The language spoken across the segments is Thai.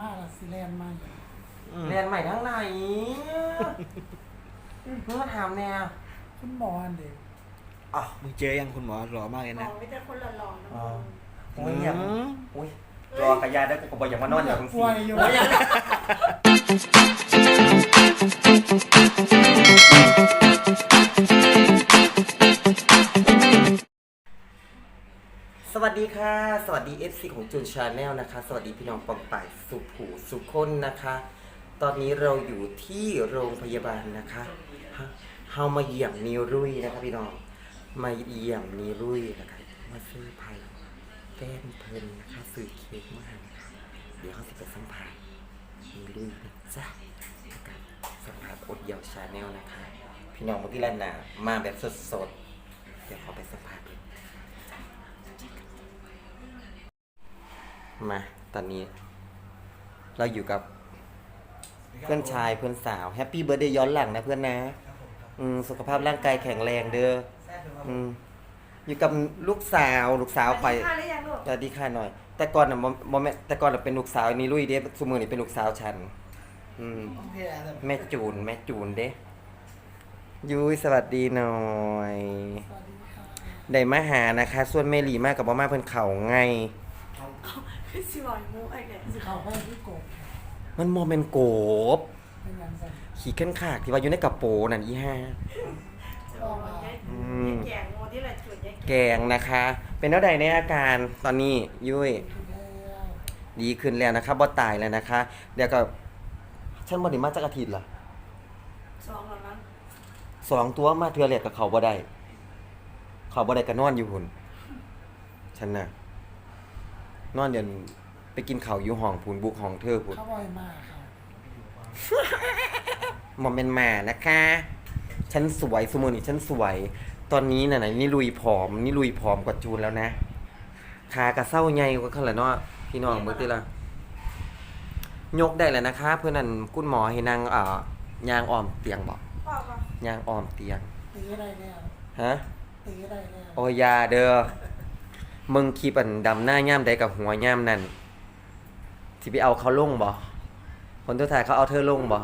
มากละสิแลนด์มาเรียนใหม่ทั้งไหนเพื่อถามแนวคุณหมออันเด็กอ๋อมึงเจอยังคุณหมอหล่อมากเลยมนะองไม่แต่คนหล่อๆนะอ๋อโอ้ยอย่างอุ้ยรอกระยาได้กูบอกอย่างมานอนอย่างป่วยอยู่ โอ้ยอย่าง วัสดี FC ของจูนชาแนลนะคะ สวัสดีพี่น้องปองป่ายสุขหูสุขคนนะคะ ตอนนี้เราอยู่ที่โรงพยาบาลนะคะฮะเฮามาเยี่ยมนิรุ่ยนะคะพี่น้องมาเยี่ยมนิรุ่ยนะคะมาซื้อไผ่แก้มเพลินนะคะซื้อเค้กมาให้นะคะเดี๋ยวเขาสิไปสัมผัสนิรุ่ยนะจ๊ะกับสัมผัสอดเยาวชาแนลนะคะ พี่น้องมาที่ร้านนามาแบบสดๆเดี๋ยวขอไปสัมผัสดู มา ตอนนี้ เราอยู่กับเพื่อนชายเพื่อนสาวแฮปปี้เบิร์ดเดย์ย้อนหลังนะเพื่อนนะ อืมสุขภาพร่างกายแข็งแรงเด้ออืมอยู่กับลูกสาวลูกสาวไปทานหรือยังลูกสวัสดีค่ะหน่อย แต่ก่อนน่ะบ่บ่แม่แต่ก่อนน่ะเป็นลูกสาวนี่ลุยเด้ซุมื้อนี้เป็นลูกสาวฉัน อืม แม่จูน แม่จูนเด้ยุ้ยสวัสดีหน่อยสวัสดีค่ะได้มาหานะคะ ส่วนเมลีมากกับบ่มาเพิ่นเขาไง สิบอยมูไอ้เนี่ยสิเขาไปที่กบมันโมเมนโกบ เป็นยังไงขี่ขึ้นขากที่ว่าอยู่ในกระโปรงนั่นอีห้า จะบอกว่าแยกอืม แกงโมที่ละจุดแยกแกงนะคะ เป็นเท่าใดในอาการตอนนี้ยุ้ยคือแล้วดีขึ้นแล้วนะคะบ่ตายแล้วนะคะ เดี๋ยวก็ฉันบ่ได้มาจักอาทิตย์ละสองแล้วมั้งสองตัวมาเทื่อแรกกับเขาบ่ได้ เขาบ่ได้ก็นอนอยู่หุ่นฉันน่ะ นอนเดี๋ยวไปกินข้าวอยู่ห้องพูนบุกห้องเธอพูนเขาบ่อยมากค่ะมอมเป็นหมานะคะ ฉันสวยสมือนี่ฉันสวย ตอนนี้น่ะไหนะนี่ลุยผอม นี่ลุยผอมกว่าจูนแล้วนะขากระเซ้าใหญ่กว่าเขาละเนาะพี่น้องเมื่อกี้ละยกได้แล้วนะคะ เพื่อนนั่นคุณหมอให้นางเอ่อยางออมเตียงบอกพ่อก็ยางออมเตียงตีได้แล้วฮะตีได้แล้วโอยาเด้อ มึงคีปันดำหน้าย่ามใดกับหัวย่ามนั่นสิไปเอาเขาลงบ่คนทุกทายเขาเอาเธอลงบ่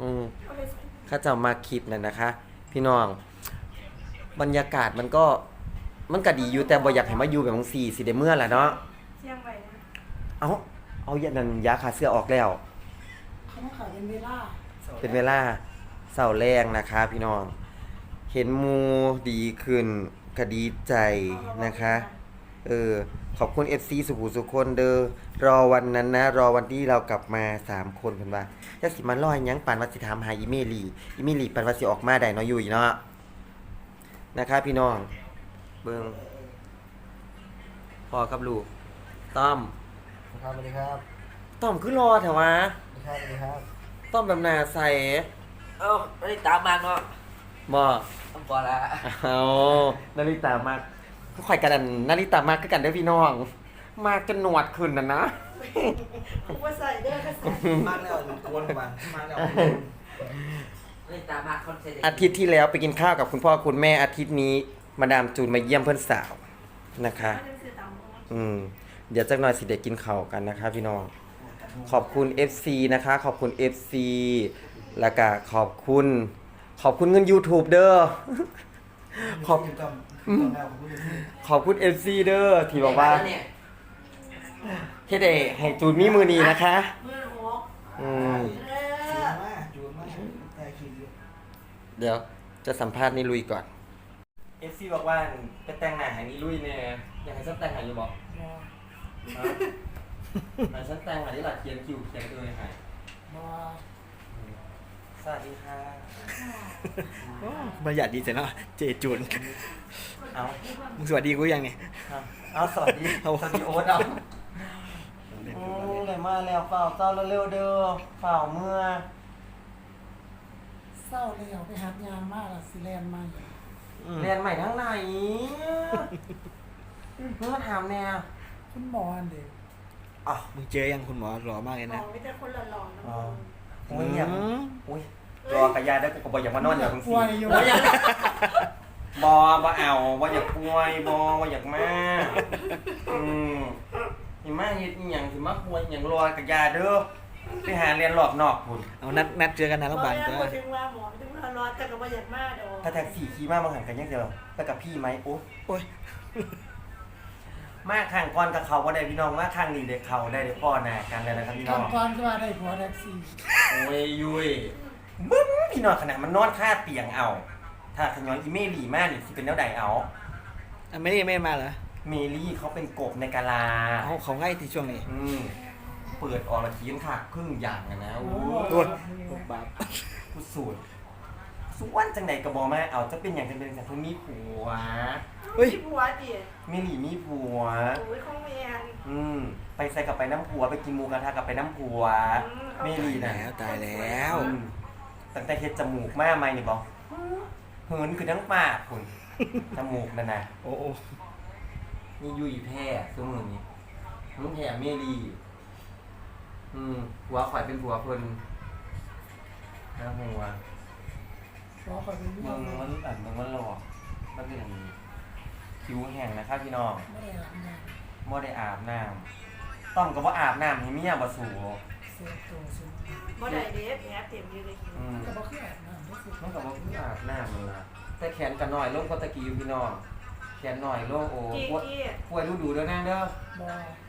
อืมเอาไปใส่ข้าจะมาคลิปนั่นนะคะ พี่น้อง บรรยากาศมันก็มันก็ดีอยู่แต่บ่อยากให้มาอยู่แบบบางสี่สิได้เมื่อแหละเนาะเชียงใหม่นะเอาเอายานันยาขาเสื้อออกแล้ว เขาต้องขายเป็นเวลาเป็นเวลาเศร้าแรงนะคะ พี่น้อง เห็นหมูดีขึ้นก็ดีใจนะคะ เออขอบคุณ FC สุขุสุขคนเด้อรอวันนั้นนะ รอวันที่เรากลับมาสามคนเพิ่นว่าจะสิมาลอยหยังปานว่าสิถามหาอีเมลีอีเมลีปานว่าสิออกมาได้เนาะอยู่อีเนาะนะคะพี่น้อง เบิ่งพ่อกับลูกต้อมครับสวัสดีครับต้อมคือรอแถววะสวัสดีครับต้อมแบบหน้าใสเอ้าไม่ได้ตามมาเนาะบ่ ต้องพอละ เอานาฬิตามากก็ ข่อยกันนั่นนาฬิตามากคือกันเด้อพี่น้อง มากจนหนวดขึ้นน่ะนะกูว่าใส่เด้อก็ใส่มาแล้วกวนกันมาแล้วไม่ได้ตามมาคอนเสิร์ตอาทิตย์ที่แล้วไปกินข้าวกับคุณพ่อคุณแม่อาทิตย์นี้ มาดามจูนมาเยี่ยมเพื่อนสาวนะคะไม่ได้ซื้อตามมืออืม เดี๋ยวจักหน่อยสิเด็กกินข้าวกันนะคะ พี่น้อง ขอบคุณ FC นะคะ ขอบคุณ FC แล้วก็ขอบคุณ ขอบคุณเงิน YouTube เด้อขอบ ขอบคุณ FC เด้อที่บอกว่าเนี่ยเฮ็ดให้ให้จูนมีมือนี้นะคะมือหกอืมเออจูนมากแต่คิดอยู่เดี๋ยวจะสัมภาษณ์นี่ลุยก่อน FC บอกว่าไปแต่งหน้าให้นี่ลุยแน่อยากให้ฉันแต่งให้อยู่บอกบ่ฮะแต่ฉันแต่งให้ที่หลักเขียนคิวเขียนเลยให้บ่ สวัสดีค่ะบรรยากาศดีจังเนาะเจจูนเอามึงสวัสดีกูยังเนี่ยเอาเอาสวัสดีสวัสดีโอ๊ตเอาโอ้เลยมาแล้วเปล่าเจ้าเร็วๆเด้อเปล่าเมื่อเศร้าแล้วไปหัดยางมากละสิแลนด์มาเรียนใหม่ทั้งไหนเพื่อถามแนวคุณหมออันเด็กอ๋อมึงเจอยังคุณหมอหล่อมากเลยมนะองไม่แต่คนหล่อๆนะอ๋อ โอ้ยอย่างอุ้ยรอกระยาได้กูบอกอย่ามานอนอย่างป่วยอยู่โอ้ยอย่างบอบ่เอาบ่อยากป่วยบอบ่อยากมาอืมสิมาเฮ็ดอีหยังสิมาป่วยอีหยังรอกับยาเด้อไปหาเรียนรอบนอกพุ่นเอานัดนัดเจอกันนะโรงพยาบาลก็ก็ถึงว่าหมอถึงว่ารอแต่ก็บ่อยากมาดอกถ้าแท็กซี่ขี่มาบางหันกันยังเดียวไปกับพี่ไหมโอ้โอ้ย มาข้างก่อนกับเขาบ่ได้พี่น้องมาข้างนี้เด็กเขาได้เด็กพ่อหน้ากันแล้วนะครับพี่น้ขั้อนงตอนก็ว่าได้ผัวแท็กซี่โอ้ยยุยมึงพี่น้องขนาดมันนอนค่าเตียงเอา ถ้าขย้อนอีเมลี่มากนี่สิเป็นแนวใดเอาอะไม่ได้ไม่ได้มาเหรอเมลี่เขาเป็นกบในกาลาเขาเขาง่ายที่ช่วงนี้อืมเปิดออร์คีนค่ะครึ่งอย่างอะนะโอ้โอ้ยยบาปผู้สูตรสุวรรณจังใดกระบอกมาเอาจะเป็นอย่างจะเป็นจากเพิ่นมีผัว เฮ้ยที่ผัวดิเมลี่มีผัว โอ้ยของแม่นอืม ไปใส่กับไปน้ำผัว ไปกินหมูกระทะกับไปน้ำผัวอืมเมลี่นะแล้วตายแล้ว อืมตั้งแต่เฮ็ดจมูกมาใหม่นี่บอกเหินคือทั้งปากคุณจมูกนั่นน่ะโอ้โอ้นี่ยุยแพร่ซุมือนี้มึงแพร่เมลีอืมหัวข่อยเป็นหัวเพิ่นนะหัวผัวคอยเป็นเมียมึงบ่มันอันมึงมันหลอกมันเป็นอย่างนี้ คิ้วแห้งนะครับพี่น้องได้อาบน้บ่ได้อาบน้ำต้องก็บ่อาบน้ำให้เมียบ่สู่ำเสียตัวซุมบ่ได้เด้แผลเต็มอยู่เลยคิวอืมก็บ่คืออาบน้ำรู้สึกมันก็บ่คืออาบน้ำมันล่ะแต่แขนก็น้อยลงกว่าตะกี้อยู่พี่น้องแขนน้อยลงโอ้กี้ป่วยกี้ป่วยฤดูเด้อนั่งเด้อบ่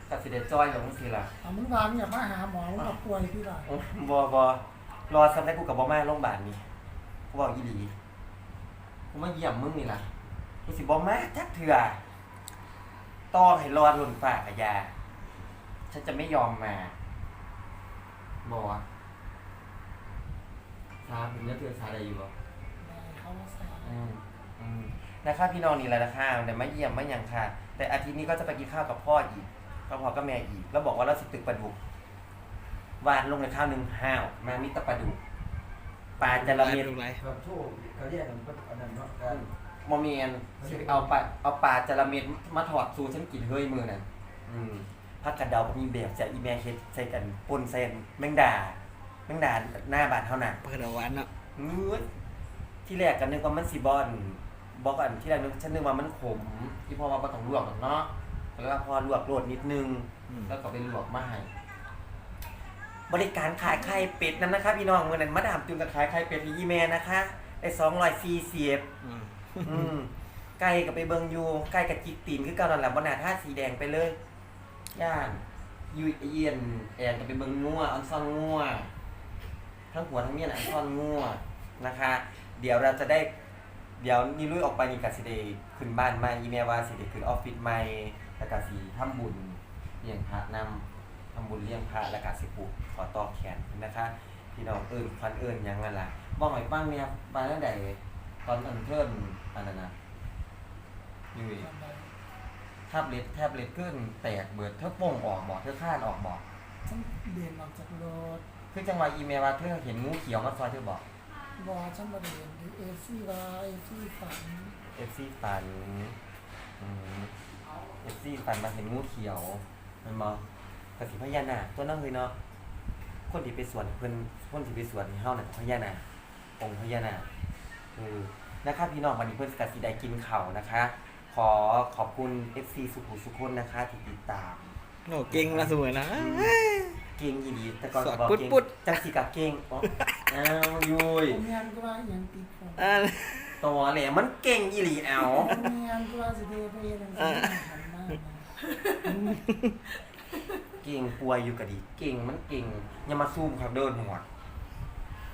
ก็สิได้จอยอย่างสิล่ะ เอามึงวางอย่ามาหาหมอมึงก็ป่วยพี่ล่ะบอบอรอซ้ำได้กูกับบอมาโรงพยาบาลนี่กูบอกอีหลีกูมาเยี่ยมมึงนี่ล่ะ กูสิบอมาจักเถื่อต้องให้รอหล่นฝากกับยา ฉันจะไม่ยอมมาบอซาเป็นเนื้อเถื่อซาได้อยู่บ่ได้เขาว่าซาอืมอืมนะครับพี่น้องนี่แหละนะคะเดี๋ยวมาเยี่ยมมาอย่างค่ะ แต่อาทิตย์นี้ก็จะไปกินข้าวกับพ่ออีกกับพ่อกับแม่อีก แล้วบอกว่าเราสิตึกปลาดุกวานลงในข้าวหนึ่งห้าวมามิตรปลาดุกปลาจระเม็ดลูกไรแบบโชว์เขาแยกกันก็อันนั้นเนาะการ มอเมียนสิเอาปลาเอาปลาจระเม็ดมาถอดซูฉันกินเฮ้ยมือนั่นอืมผักกระเดาก็มีแบบจะอีแม่เฮ็ดใส่กันปนใส่แมงดาแมงดาหน้าบานเท่านั้นปลากระดาหวานเนาะมืดที่แรกกันนึกว่ามันสีบอนบอกอันที่แรกนึกฉันนึกว่ามันขมที่พ่อว่าบ่ต้องลวกหรอกเนาะก็เลยว่าพอลวกโรดนิดนึงอืมแล้วก็ไปลวกมาให้บริการขายไข่เป็ดนั่นนะคะพี่น้องเมื่อนั้นมาดามจุนกับขายไข่เป็ดที่ยี่แม่นะคะได้สองร้อยสี่สิบ อืมไก่กับไปเบิงอยูไก่กับจิกตีนคือเก่านั่นแหละบนหน้าท่าสีแดงไปเลยย่านยูเอียนแอนกับไปเบิงงัวออนซอนงัวทั้งหัวทั้งเมียนออนซอนงัวนะคะ เดี๋ยวเราจะได้ เดี๋ยวนี่ลุยออกไปนี่กับสิเดขึ้นบ้านใหม่อีเมลว่าสิเดขึ้นออฟฟิศใหม่แล้วก็สิทำบุญเลี้ยงพระนำทำบุญเลี้ยงพระแล้วก็สิปลูกขอต่อแขนนะคะพี่น้องเอิญควันเอิญยังนั่นล่ะบอกหน่อยบ้างเนี่ยบ้านนั่นใดตอนอันเทิร์น อันนั้นนะยุ้ยแทบเล็ตแทบเล็ตขึ้นแตกเบิดเธอโป่งออกบอกเธอข้านออกบอกฉันเดินออกจากรถคือจังหวะอีเมลว่าเธอเห็นงูเขียวมาซอยเธอบอกบ่ฉันบ่ได้เห็นเอซี่ว่าเอซี่ฝันเอฟซีฟันเอฟซีฟันมาเห็นงูเขียวมันมอกระสีพญานาคตัวนั้นเลยเนาะคนที่ไปสวนเพิ่นคนที่ไปสวนนี่เฮาน่ะพญานาคองค์พญานาคเออ นะครับพี่น้องวันนี้เพิ่นกสิได้กินข้าวนะคะ ขอขอบคุณ FC สุขุสุขคนนะคะที่ติดตามโอ้เก่งละเสมอนะ เก่งอีหลีแต่ก่อนสอดบอกปุ๊ดเก่งปุ๊ด จังสิกะเก่งอ๋ออ้าวยุยผมเมียนก็ว่าอหยังติดผมอ่าตัวแหลมันเก่งอีหลีเอาผมเมียนก็ว่าสิเดไปเฮ็ดจังซี่หันมานะเก่งป่วยอยู่กะดี เก่งมันเก่งอย่ามาซูมครับเดินหนวด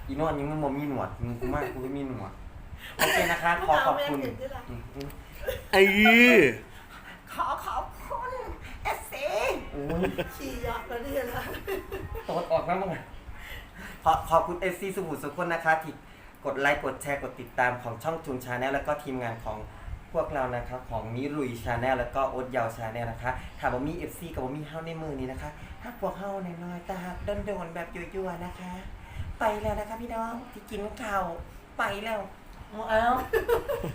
อีนอนยังมันบ่มีหนวดมึงกูมากกูไม่มีหนวด โอเคนะคะ ขอขอบคุณอืมอืมไอ้ขอขอบคุณเอสซีโอ้ยขี่ยอกแล้วนี่ละตดออกแล้วมึงอะขอขอบคุณเอซีสมุทรสุคนนะคะที่กดไลค์กดแชร์กดติดตามของช่องทุนชาแนลแล้วก็ทีมงานของพวกเรานะครับของนิรุยชาแนลแล้วก็โอ๊ตยาวชาแนลนะคะถามว่ามีเอฟซีกับว่ามีเฮ้าในมือนี้นะคะถ้าพวกเฮ้าในน้อยๆตาหักโดนๆแบบยั่วๆนะคะ ไปแล้วนะคะพี่น้องที่กินข้าวไปแล้วเอา เอา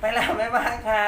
ไปแล้วบ๊ายบายค่ะ